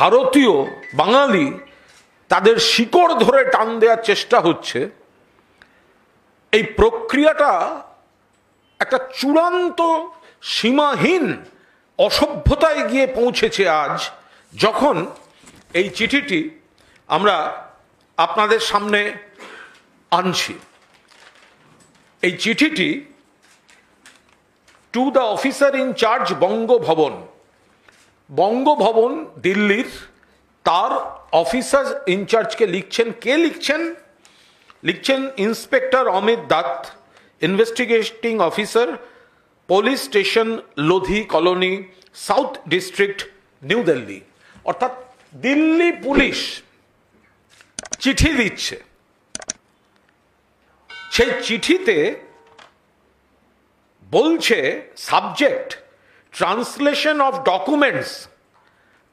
ভারতীয় বাঙালি তাদের শিকড় ধরে টান দেওয়ার চেষ্টা হচ্ছে, এই প্রক্রিয়াটা একটা চূড়ান্ত সীমাহীন অসভ্যতায় গিয়ে পৌঁছেছে আজ, যখন এই চিঠিটি আমরা আপনাদের সামনে আনছি। এই চিঠিটি to the officer in charge Bangabhaban Bangabhaban, দিল্লির তার অফিসার ইনচার্জকে লিখছেন, কে লিখছেন? লিখছেন inspector Amit Dutt investigating officer police station Lodhi colony south district new Delhi অর্থাৎ দিল্লি পুলিশ চিঠি দিচ্ছে। সেই চিঠিতে বলছে subject translation of documents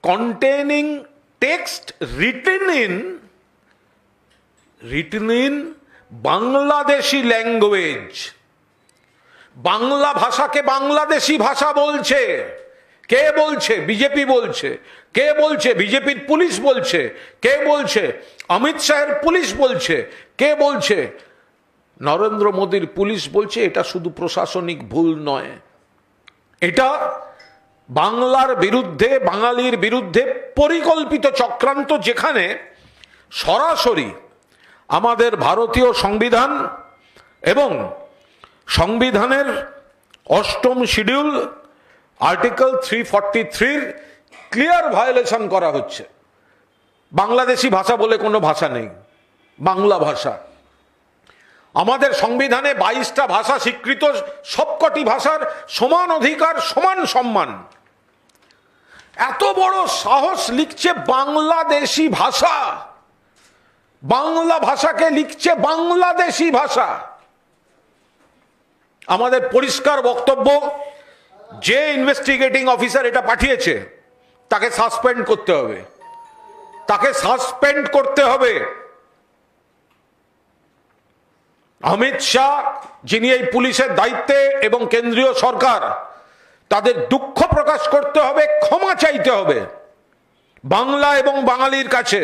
containing text written in written in Bangladeshi language Bangla ভাষাকে বাংলাদেশি ভাষা বলছে কে বলছে বিজেপি বলছে কে বলছে বিজেপির পুলিশ বলছে কে বলছে অমিত শাহের পুলিশ বলছে কে বলছে নরেন্দ্র মোদীর পুলিশ বলছে এটা শুধু প্রশাসনিক ভুল নয়। এটা বাংলার বিরুদ্ধে, বাঙালির বিরুদ্ধে পরিকল্পিত চক্রান্ত যেখানে সরাসরি আমাদের ভারতীয় সংবিধান এবং সংবিধানের অষ্টম শিডিউল, আর্টিকেল থ্রি ফর্টি থ্রির ক্লিয়ার ভায়োলেশন করা হচ্ছে। বাংলাদেশি ভাষা বলে কোনো ভাষা নেই, বাংলা ভাষা। আমাদের সংবিধানে বাইশটা ভাষা স্বীকৃত, সবকটি ভাষার সমান অধিকার, সমান সম্মান। এত বড় সাহস লিখছে বাংলাদেশি ভাষা। বাংলা ভাষাকে লিখছে বাংলাদেশি ভাষা। আমাদের পরিষ্কার বক্তব্য, যে ইনভেস্টিগেটিং অফিসার এটা পাঠিয়েছে, তাকে সাসপেন্ড করতে হবে। তাকে সাসপেন্ড করতে হবে। অমিত শাহ, যিনি এই পুলিশের দায়িত্বে এবং কেন্দ্রীয় সরকার, তাদের দুঃখ প্রকাশ করতে হবে, ক্ষমা চাইতে হবে। বাংলা এবং বাঙালির কাছে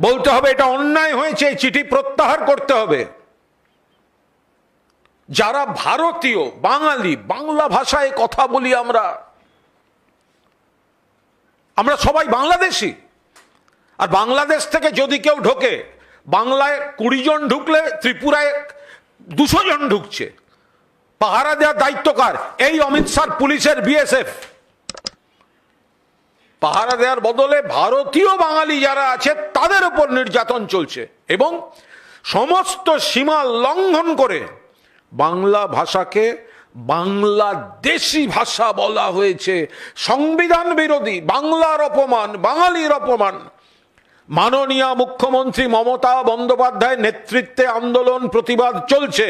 বলতে হবে, এটা অন্যায় হয়েছে, এই চিঠি প্রত্যাহার করতে হবে। যারা ভারতীয়, বাঙালি, বাংলা ভাষায় কথা বলি আমরা আমরা সবাই বাংলাদেশি। আর বাংলাদেশ থেকে যদি কেউ ঢোকে বাংলায় কুড়ি জন ঢুকলে ত্রিপুরায় দুশো জন ঢুকছে। পাহারা দেওয়ার দায়িত্ব কার? এই অমিত শাহ পুলিশের বিএসএফ। পাহারা দেওয়ার বদলে ভারতীয় বাঙালি যারা আছে, তাদের উপর নির্যাতন চলছে এবং সমস্ত সীমা লঙ্ঘন করে বাংলা ভাষাকে বাংলাদেশি ভাষা বলা হয়েছে। সংবিধান বিরোধী, বাংলার অপমান, বাঙালির অপমান। মাননীয় মুখ্যমন্ত্রী মমতা বন্দ্যোপাধ্যায়ের নেতৃত্বে আন্দোলন প্রতিবাদ চলছে।